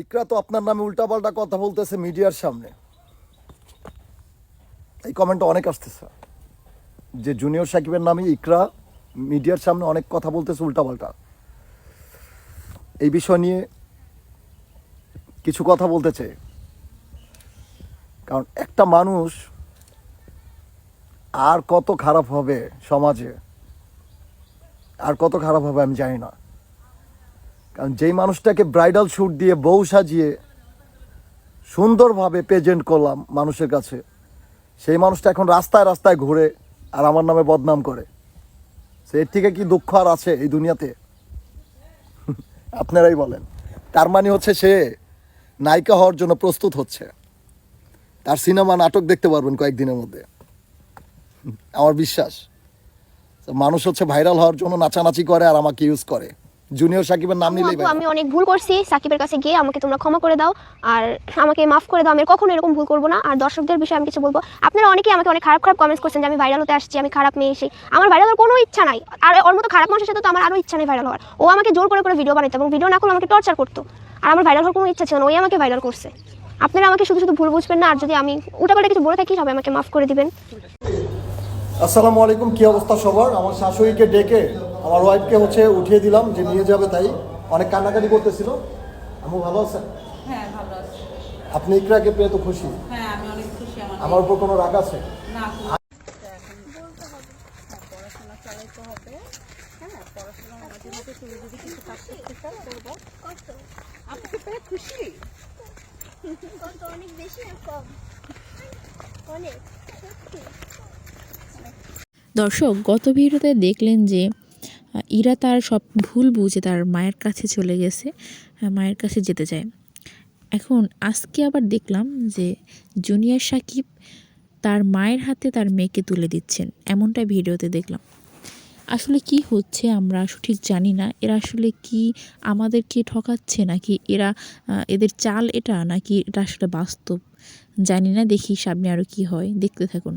ইকরা তো আপনার নামে উল্টাপাল্টা কথা বলতেছে মিডিয়ার সামনে। এই কমেন্টটা অনেক আসতেছে। যে জুনিয়র সাকিবের নামে ইকরা মিডিয়ার সামনে অনেক কথা বলতেছে উল্টাপাল্টা। এই বিষয় নিয়ে কিছু কথা বলতে চাই। কারণ একটা মানুষ আর কত খারাপ হবে সমাজে, আর কত খারাপ হবে আমি জানি না। কারণ যেই মানুষটাকে ব্রাইডাল শ্যুট দিয়ে বউ সাজিয়ে সুন্দরভাবে প্রেজেন্ট করলাম মানুষের কাছে, সেই মানুষটা এখন রাস্তায় রাস্তায় ঘুরে আর আমার নামে বদনাম করে। সে এর থেকে কি দুঃখ আর আছে এই দুনিয়াতে? আপনারাই বলেন। তার মানে হচ্ছে সে নায়িকা হওয়ার জন্য প্রস্তুত হচ্ছে। তার সিনেমা নাটক দেখতে পারবেন কয়েকদিনের মধ্যে। আমার বিশ্বাস, মানুষ হচ্ছে ভাইরাল হওয়ার জন্য নাচানাচি করে আর আমাকে ইউজ করে। জুনিয়র সাকিবের নাম নিলেই আমি অনেক ভুল করছি। সাকিবের কাছে গিয়ে আমাকে তোমরা ক্ষমা করে দাও। আর আমাকে মাফ করে দাও। আমি কখনো এরকম ভুল করব না। আর দর্শকদের বিষয়ে আমি কিছু বলব। আপনারা অনেকেই আমাকে অনেক খারাপ খারাপ কমেন্টস করছেন যে আমি ভাইরাল হতে আসছি আমি খারাপ মেয়ে এসে আমার ভাইরাল হওয়ার কোনো ইচ্ছা নাই। আর ওর মতো খারাপ মানুষের সাথে তো আমার আরও ইচ্ছা নেই ভাইরাল হওয়ার। ও আমাকে জোর করে করে ভিডিও বানাইতো এবং ভিডিও না করলে আমাকে টর্চার করতো। আর আমার ভাইরাল হওয়ার কোনো ইচ্ছা ছিল না। ওই আমাকে ভাইরাল করছে। আপনারা আমাকে শুধু শুধু ভুল বুঝবেন না। আর যদি আমি উল্টাপাল্টা কিছু বলে থাকি সবাই আমাকে মাফ করে দিবেন। আসসালামু আলাইকুম। কি অবস্থা সবার? আমার শাশুড়িকে ডেকে আমার ওয়াইফকে হচ্ছে উঠিয়ে দিলাম যে নিয়ে যাবে তাই। অনেক কান্নাকাটি করতেছিল। আমি ভালো আছেন হ্যাঁ ভালো আছে। আপনি ইকরাকে পেয়ে তো খুশি। হ্যাঁ আমি অনেক খুশি আমার আমার উপর কোনো রাগ আছে? না অনেক বেশি কম। অনেক দর্শক গত ভিডিওতে দেখলেন যে ইরা তার সব ভুল বুঝে তার মায়ের কাছে চলে গেছে মায়ের কাছে যেতে চায়। এখন আজকে আবার দেখলাম যে জুনিয়র সাকিব তার মায়ের হাতে তার মেয়েকে তুলে দিচ্ছেন, এমনটা ভিডিওতে দেখলাম। আসলে কি হচ্ছে আমরা সঠিক জানি না, এরা আসলে কি আমাদেরকে ঠকাচ্ছে নাকি এরা এদের চাল এটা নাকি এটা আসলে বাস্তব? জানি না, দেখি সামনে আরও কি হয়, দেখতে থাকুন।